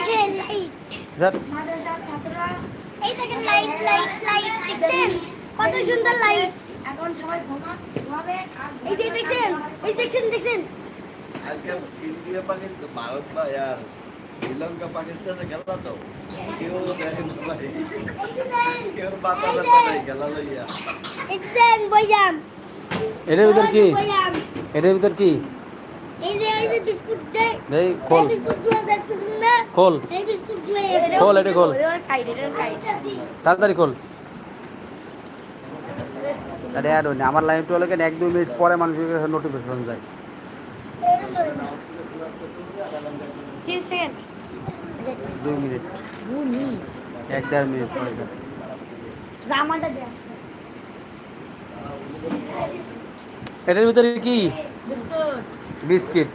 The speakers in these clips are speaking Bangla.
দেখেন লাইট এই দেখেন লাইট লাইট লাইট দেখছেন? কত সুন্দর লাইট এখন সবাই ঘুমা ঘুমাবে এই যে দেখছেন এই দেখছেন দেখছেন। আজকে ইন্ডিয়া পাকিস্তান ভারত বা ইয়ার শ্রীলঙ্কা পাকিস্তানে খেলা তো। কেউ দেখেন সবাই। কেউ পাতা ব্যথা নাই খেলা লইয়া। দেখছেন বইয়াম এটার ভিতর কি? এটার ভিতর কি? এই খোল। খোল। খোল এটা খোল। তাড়াতাড়ি খোল। আরে আর আমার লাইভ টু হলে কেন এক দুই মিনিট পরে মানুষের নোটিফিকেশন যায়। দুই মিনিট। এক দেড় মিনিট পরে যায়। এটার ভিতরে কি? বিস্কুট। বিস্কিট।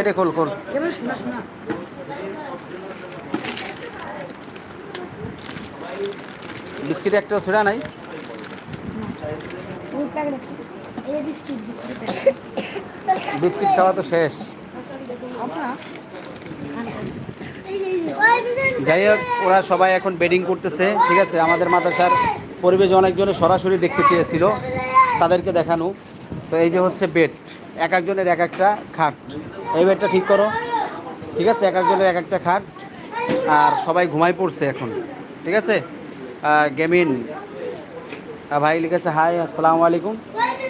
এটা খোল খোল। বিস্কিট একটা ছেড়া নাই। বিস্কিট খাওয়া তো শেষ। যাই হোক ওরা সবাই এখন বেডিং করতেছে ঠিক আছে? আমাদের মাদ্রাসার পরিবেশ অনেকজনে সরাসরি দেখতে চেয়েছিল। তাদেরকে দেখানো। তো এই যে হচ্ছে বেড। এক একজনের এক একটা খাট। এই বেডটা ঠিক করো। ঠিক আছে? এক একজনের এক একটা খাট। আর সবাই ঘুমাই পড়ছে এখন। ঠিক আছে? গেমিন। ভাই লিখেছে, হাই, আসসালামু আলাইকুম।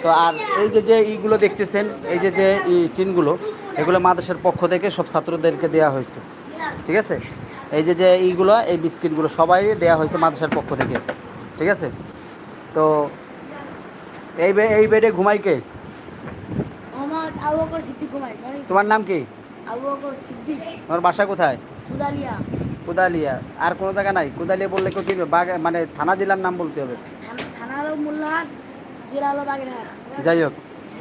তো আর এই যে যে ইগুলো দেখতেছেন, এই যে যে ই টিনগুলো, এগুলো মাদ্রাসার পক্ষ থেকে সব ছাত্রদেরকে দেওয়া হয়েছে। ঠিক আছে? এই যে যে ইগুলো, এই বিস্কিটগুলো সবাই দেওয়া হয়েছে মাদ্রাসার পক্ষ থেকে। ঠিক আছে? তো এই এই বেডে ঘুমাই কে? আমার আবু বকর সিদ্দিক তোমার নাম কি? আবু বকর সিদ্দিক। তোমার বাসা কোথায়? উদালিয়া কুদালিয়া। আর কোনো জায়গা নাই? কুদালিয়া বললে কেউ চিনবে? মানে থানা জেলার নাম বলতে হবে। থানা- থানা হলো মোল্লাহাট জেলা হলো বাগেরহাট। যাই হোক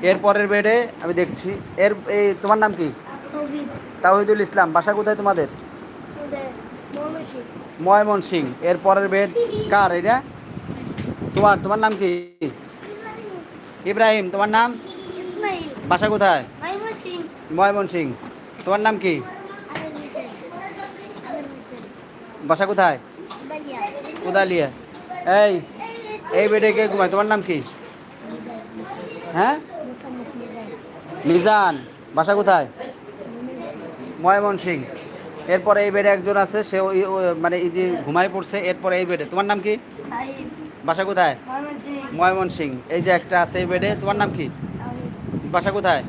এর পরের বেডে আমি দেখছি। এর এই তোমার নাম কি? কোভিড তাওহিদুল ইসলাম। বাসা কোথায় তোমাদের? ময়মন সিং এর পরের বেড কার এটা? তোমার তোমার নাম কি? ইব্রাহিম তোমার নাম? বাসা কোথায়? ময়মন সিং তোমার নাম কি? বাসা কোথায়? দালিয়া কোদালিয়া এই এই বেডে কে ঘুমায়। তোমার নাম কি? হ্যাঁ? মিজান। বাসা কোথায়? ময়মন সিং এরপরে এই বেডে একজন আছে সে মানে এই যে ঘুমাই পড়ছে এরপরে এই বেডে তোমার নাম কি? বাসা কোথায়? ময়মন সিং এই যে একটা আছে এই বেডে তোমার নাম কি? বাসা কোথায়?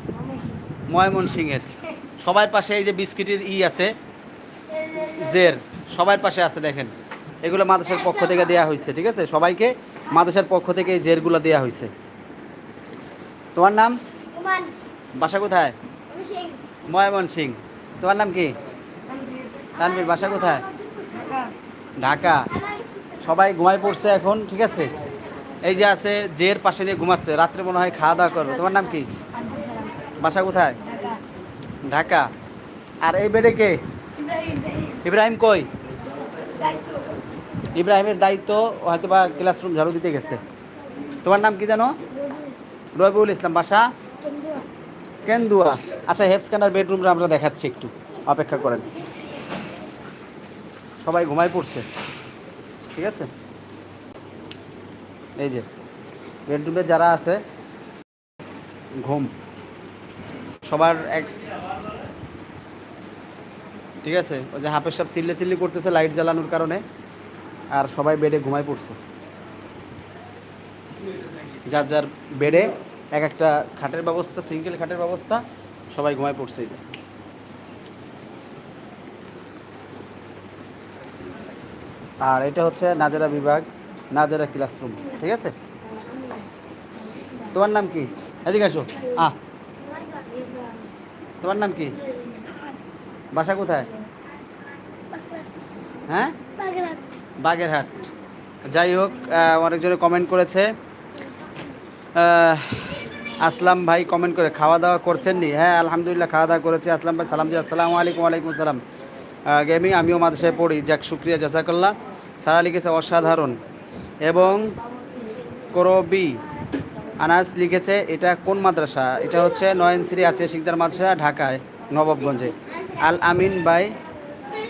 ময়মন সিংয়ের সবার পাশে এই যে বিস্কিটের ই আছে জের সবার পাশে আছে দেখেন। এগুলো মাদ্রাসার পক্ষ থেকে দেওয়া হয়েছে ঠিক আছে? সবাইকে মাদ্রাসার পক্ষ থেকে এই জেরগুলো দেওয়া হয়েছে। তোমার নাম? বাসা কোথায়? ময়মন সিং তোমার নাম কি? তানভীর। বাসা কোথায়? ঢাকা। সবাই ঘুমাই পড়ছে এখন ঠিক আছে? এই যে আছে জের পাশে নিয়ে ঘুমাচ্ছে রাত্রে মনে হয় খাওয়া দাওয়া করবে। তোমার নাম কি? বাসা কোথায়? ঢাকা। আর এই বেডে কে? ইব্রাহিম কই? ইব্রাহিমের দায়িত্ব হয়তো বা ক্লাসরুম ঝাড়ু দিতে গেছে। তোমার নাম কি জানো? রবিউল ইসলাম, বাসা? কেন্দুয়া। আচ্ছা হেফস্কানার বেডরুমটা আমরা দেখাচ্ছি একটু। অপেক্ষা করেন। সবাই ঘুমাই পড়ছে। ঠিক আছে? এই যে, বেডরুমে যারা আছে, ঘুম। সবার এক ঠিক আছে? ওই যে হাফের সব চিল্লে চিল্লি করতেছে লাইট জ্বালানোর কারণে, আর সবাই বেডে ঘুমাই পড়ছে। যার যার বেডে এক একটা খাটের ব্যবস্থা সিঙ্গেল খাটের ব্যবস্থা, সবাই ঘুমায় পড়ছে। আর এটা হচ্ছে নাজারা বিভাগ, নাজারা ক্লাসরুম ঠিক আছে? তোমার নাম কি? এদিকে আসো। আ তোমার নাম কি? বাসা কোথায়? হ্যাঁ? বাগেরহাট। যাই হোক অনেকজনে কমেন্ট করেছে। আসলাম ভাই কমেন্ট করে। খাওয়া দাওয়া করছেন নি? হ্যাঁ আলহামদুলিল্লাহ খাওয়া দাওয়া করেছি। আসলাম ভাই, সালাম জি, আসসালামু আলাইকুম, ওয়ালাইকুম আসসালাম গেমিং আমিও মাদ্রাসায় পড়ি। যাক, শুক্রিয়া, জাজাকাল্লাহ। সারা লিখেছে অসাধারণ। এবং করবি আনাস লিখেছে, এটা কোন মাদ্রাসা? এটা হচ্ছে নয়নশ্রী আসিয়া শিকদার মাদ্রাসা, ঢাকায়, নবাবগঞ্জে। আল আমিন ভাই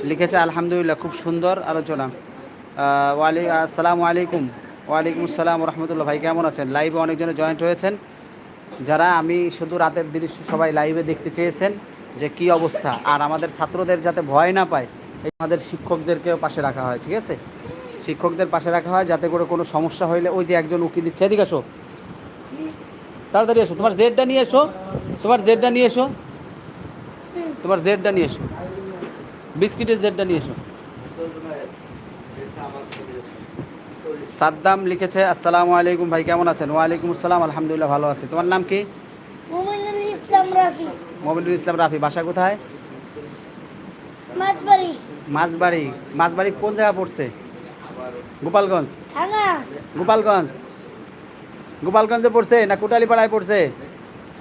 লিখেছে, আলহামদুলিল্লাহ, খুব সুন্দর আলোচনা। ওয়ালি, আসসালামু আলাইকুম। ওয়ালাইকুম আসসালাম রহমতুল্লাহ ভাই, কেমন আছেন? লাইভে অনেকজনে জয়েন্ট হয়েছেন। যারা আমি শুধু রাতের দৃশ্য সবাই লাইভে দেখতে চেয়েছেন যে কি অবস্থা, আর আমাদের ছাত্রদের যাতে ভয় না পায়, এই আমাদের শিক্ষকদেরকেও পাশে রাখা হয়, ঠিক আছে? শিক্ষকদের পাশে রাখা হয়, যাতে করে কোনো সমস্যা হইলে ওই যে একজন উকি দিচ্ছে, এদিকে আসো। তাড়াতাড়ি এসো। তোমার জেডটা নিয়ে এসো। তোমার জেডটা নিয়ে এসো। তোমার জেডটা নিয়ে এসো। বিস্কিটের জেডটা নিয়ে এসো। সাদ্দাম লিখেছে আসসালামু আলাইকুম ভাই কেমন আছেন? ওয়ালাইকুম আসসালাম আলহামদুলিল্লাহ ভালো আছি। তোমার নাম কি? মোমিনুল ইসলাম রাফি। মমিনুল ইসলাম রাফি বাসা কোথায়? মাছবাড়ি মাছবাড়ি কোন জায়গা পড়ছে? গোপালগঞ্জ। গোপালগঞ্জ। গোপালগঞ্জে পড়ছে না কুটালিপাড়ায় পড়ছে?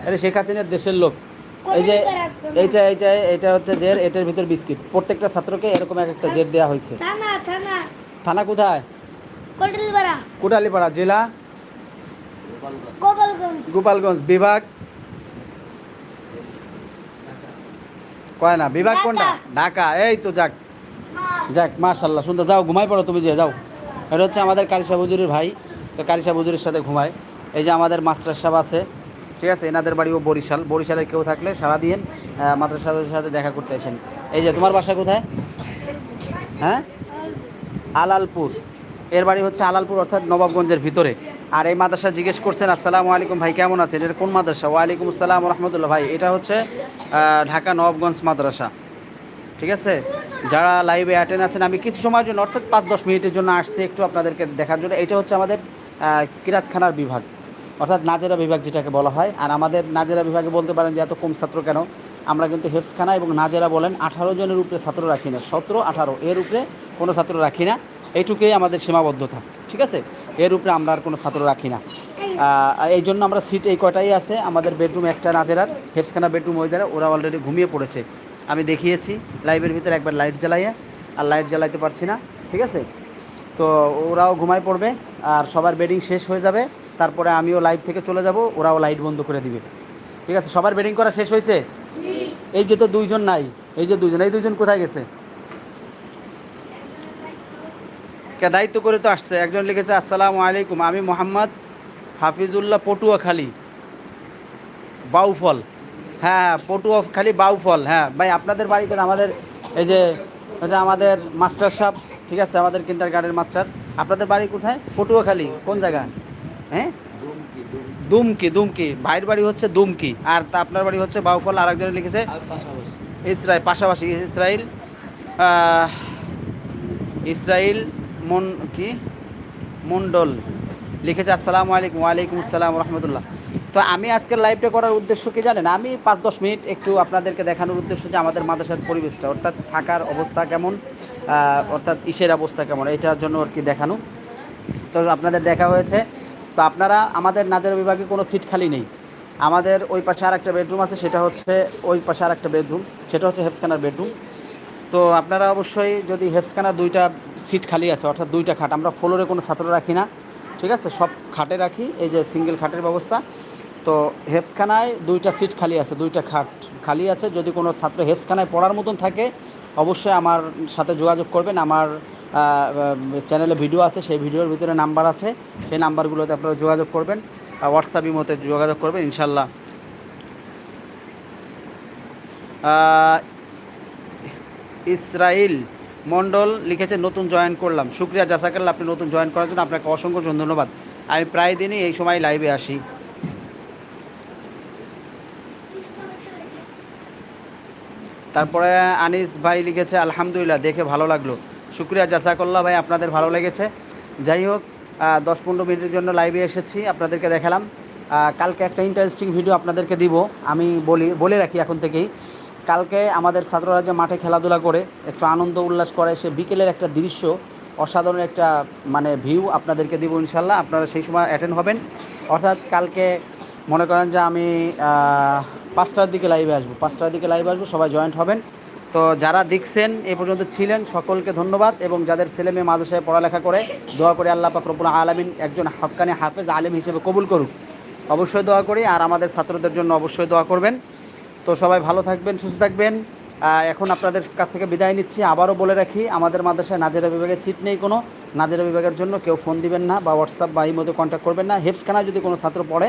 আরে শেখ হাসিনার দেশের লোক। এই যে এইটা এইটা এটা হচ্ছে জের এটার ভিতর বিস্কিট। প্রত্যেকটা ছাত্রকে এরকম এক একটা জের দেওয়া হয়েছে। থানা থানা। থানা কোথায়? কোটলপাড়া। কুটালিপাড়া জেলা? গোপালগঞ্জ। গোপালগঞ্জ বিভাগ? কয় না? বিভাগ কোনটা? ঢাকা। এই তো যাক। যাক মাশাল্লাহ। সুন্দর যাও ঘুমাই পড়ো তুমি যে যাও। এটা হচ্ছে আমাদের কারিশা বুজুরির ভাই। তো কারিশা বুজুরির সাথে ঘুমায়। এই যে আমাদের মাস্টার সাহেব আছে, ঠিক আছে? এনাদের বাড়িও বরিশাল। বরিশালে কেউ থাকলে সারা দিন মাদ্রাসা সাহেবের সাথে দেখা করতে আসেন। এই যে, তোমার বাসা কোথায়? হ্যাঁ? আলালপুর। এর বাড়ি হচ্ছে আলালপুর, অর্থাৎ নবাবগঞ্জের ভিতরে। আর এই মাদ্রাসা জিজ্ঞেস করছেন, আসসালামু আলাইকুম ভাই, কেমন আছেন? এটা কোন মাদ্রাসা? ওয়ালাইকুম আসসালাম রহমতুল্লাহ ভাই, এটা হচ্ছে ঢাকা নবাবগঞ্জ মাদ্রাসা। ঠিক আছে? যারা লাইভে অ্যাটেন্ড আছেন, আমি কিছু সময়ের জন্য, অর্থাৎ পাঁচ দশ মিনিটের জন্য আসছি একটু আপনাদেরকে দেখার জন্য। এটা হচ্ছে আমাদের কিরাতখানার বিভাগ। অর্থাৎ নাজেরা বিভাগ যেটাকে বলা হয়। আর আমাদের নাজেরা বিভাগে বলতে পারেন যে এত কম ছাত্র কেন? আমরা কিন্তু হেফসখানা এবং নাজেরা বলেন আঠারো জনের উপরে ছাত্র রাখি না। সতেরো, আঠারো, এর উপরে কোনো ছাত্র রাখি না। এইটুকুই আমাদের সীমাবদ্ধতা, ঠিক আছে? এর উপরে আমরা আর কোনো ছাত্র রাখি না। এই জন্য আমরা সিট এই কটাই আছে। আমাদের বেডরুম একটা নাজেরার, হেফসখানা বেডরুম ওই দ্বারা ওরা অলরেডি ঘুমিয়ে পড়েছে। আমি দেখিয়েছি, লাইভের ভিতরে একবার লাইট জ্বালাইয়ে। আর লাইট জ্বালাইতে পারছি না, ঠিক আছে? তো ওরাও ঘুমায় পড়বে। আর সবার বেডিং শেষ হয়ে যাবে। তারপরে আমিও লাইভ থেকে চলে যাব ওরাও লাইট বন্ধ করে দিবে। ঠিক আছে? সবার বেডিং করা শেষ হয়েছে? এই যে তো দুইজন নাই এই যে দুইজন এই দুইজন কোথায় গেছে? কে দায়িত্ব করে তো আসছে একজন লিখেছে আসসালামু আলাইকুম আমি মোহাম্মদ হাফিজুল্লাহ পটুয়াখালী বাউফল। হ্যাঁ হ্যাঁ পটুয়াখালী বাউফল হ্যাঁ। ভাই আপনাদের বাড়িতে আমাদের এই যে হচ্ছে আমাদের মাস্টার সাহেব ঠিক আছে আমাদের কিন্টার গার্ডের মাস্টার আপনাদের বাড়ি কোথায়? পটুয়াখালী কোন জায়গা হ্যাঁ? দুমকি দুমকি। ভাইয়ের বাড়ি হচ্ছে দুমকি। আর তা আপনার বাড়ি হচ্ছে বাউফল আর একজনে লিখেছে ইসরায়েল পাশাপাশি ইসরায়েল ইসরায়েল মন কি? মন্ডল। লিখেছে আসসালামু আলাইকুম ওয়ালাইকুম আসসালাম রহমতুল্লাহ। তো আমি আজকের লাইভটা করার উদ্দেশ্য কি জানেন? আমি পাঁচ দশ মিনিট একটু আপনাদেরকে দেখানোর উদ্দেশ্য যে আমাদের মাদ্রাসার পরিবেশটা অর্থাৎ থাকার অবস্থা কেমন অর্থাৎ ইসের অবস্থা কেমন এটার জন্য আর কি দেখানো। তো আপনাদের দেখা হয়েছে তো আপনারা আমাদের নাজার বিভাগে কোনো সিট খালি নেই। আমাদের ওই পাশে আর একটা বেডরুম আছে, সেটা হচ্ছে ওই পাশে আর একটা বেডরুম, সেটা হচ্ছে হেফসখানার বেডরুম। তো আপনারা অবশ্যই যদি হেফসখানা দুইটা সিট খালি আছে, অর্থাৎ দুইটা খাট, আমরা ফ্লোরে কোনো ছাত্র রাখি না, ঠিক আছে? সব খাটে রাখি, এই যে সিঙ্গেল খাটের ব্যবস্থা। তো হেফসখানায় দুইটা সিট খালি আছে, দুইটা খাট খালি আছে। যদি কোনো ছাত্র হেফসখানায় পড়ার মতন থাকে অবশ্যই আমার সাথে যোগাযোগ করবেন। আমার চ্যানেলে ভিডিও আছে সেই ভিডিওর ভিতরে নাম্বার আছে। সেই নাম্বারগুলোতে আপনারা যোগাযোগ করবেন। হোয়াটসঅ্যাপ ইমোতে যোগাযোগ করবেন ইনশাল্লাহ। আহ, ইসরাইল মণ্ডল লিখেছে নতুন জয়েন করলাম। শুক্রিয়া জাসাকাল্লা আপনি নতুন জয়েন করার জন্য আপনাকে অসংখ্য ধন্যবাদ। আমি প্রায় দিনই এই সময় লাইভে আসি। তারপরে আনিস ভাই লিখেছে, আলহামদুলিল্লাহ, দেখে ভালো লাগল। শুক্রিয়া জাসাকাল্লাহ ভাই, আপনাদের ভালো লেগেছে। যাই হোক দশ পনেরো মিনিটের জন্য লাইভে এসেছি, আপনাদেরকে দেখালাম। কালকে একটা ইন্টারেস্টিং ভিডিও আপনাদেরকে দিব। আমি বলি, বলে রাখি এখন থেকেই। কালকে আমাদের ছাত্ররা যে মাঠে খেলাধুলা করে, একটু আনন্দ উল্লাস করে, সে বিকেলের একটা দৃশ্য, অসাধারণ একটা মানে ভিউ আপনাদেরকে দিব ইনশাল্লাহ। আপনারা সেই সময় অ্যাটেন্ড হবেন। অর্থাৎ কালকে মনে করেন যে আমি পাঁচটার দিকে লাইভে আসব। পাঁচটার দিকে লাইভে আসব, সবাই জয়েন্ট হবেন। তো যারা দেখছেন, এ পর্যন্ত ছিলেন, সকলকে ধন্যবাদ এবং যাদের ছেলে মেয়ে মাদ্রাসায় পড়ালেখা করে, দোয়া করে আল্লাহ পাক রব্বুল আলামিন একজন হাফকানি হাফেজ আলেম হিসেবে কবুল করুক। অবশ্যই দোয়া করি, আর আমাদের ছাত্রদের জন্য অবশ্যই দোয়া করবেন। তো সবাই ভালো থাকবেন, সুস্থ থাকবেন। এখন আপনাদের কাছ থেকে বিদায় নিচ্ছি। আবারও বলে রাখি, আমাদের মাদ্রাসায় নাজেরা বিভাগে সিট নেই কোনো। নাজেরা বিভাগের জন্য কেউ ফোন দিবেন না বা হোয়াটসঅ্যাপ বা এই মধ্যে কন্ট্যাক্ট করবেন না। হেফসখানায় যদি কোনো ছাত্র পড়ে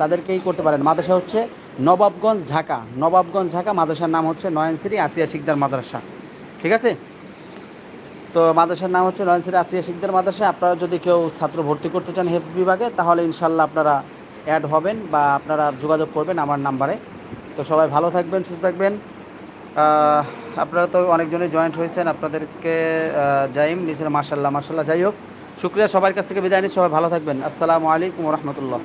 তাদেরকেই করতে পারেন। মাদ্রাসা হচ্ছে নবাবগঞ্জ, ঢাকা। নবাবগঞ্জ, ঢাকা। মাদ্রাসার নাম হচ্ছে নয়নসিরি আসিয়া শিকদার মাদ্রাসা। ঠিক আছে? তো মাদ্রাসার নাম হচ্ছে নয়নসিরি আসিয়া শিকদার মাদ্রাসা। আপনারা যদি কেউ ছাত্র ভর্তি করতে চান হেফস বিভাগে, তাহলে ইনশাল্লাহ আপনারা অ্যাড হবেন বা আপনারা যোগাযোগ করবেন আমার নাম্বারে। তো সবাই ভালো থাকবেন, সুস্থ থাকবেন। আপনারা তো অনেকজনই জয়েন্ট হয়েছেন, আপনাদেরকে জাইম নিচের মার্শাল্লাহ মার্শাল্লাহ যাই হোক, শুক্রিয়া সবার কাছ থেকে বিদায় নিচ্ছি, সবাই ভালো থাকবেন। আসসালামু আলাইকুম রহমতুল্লাহ।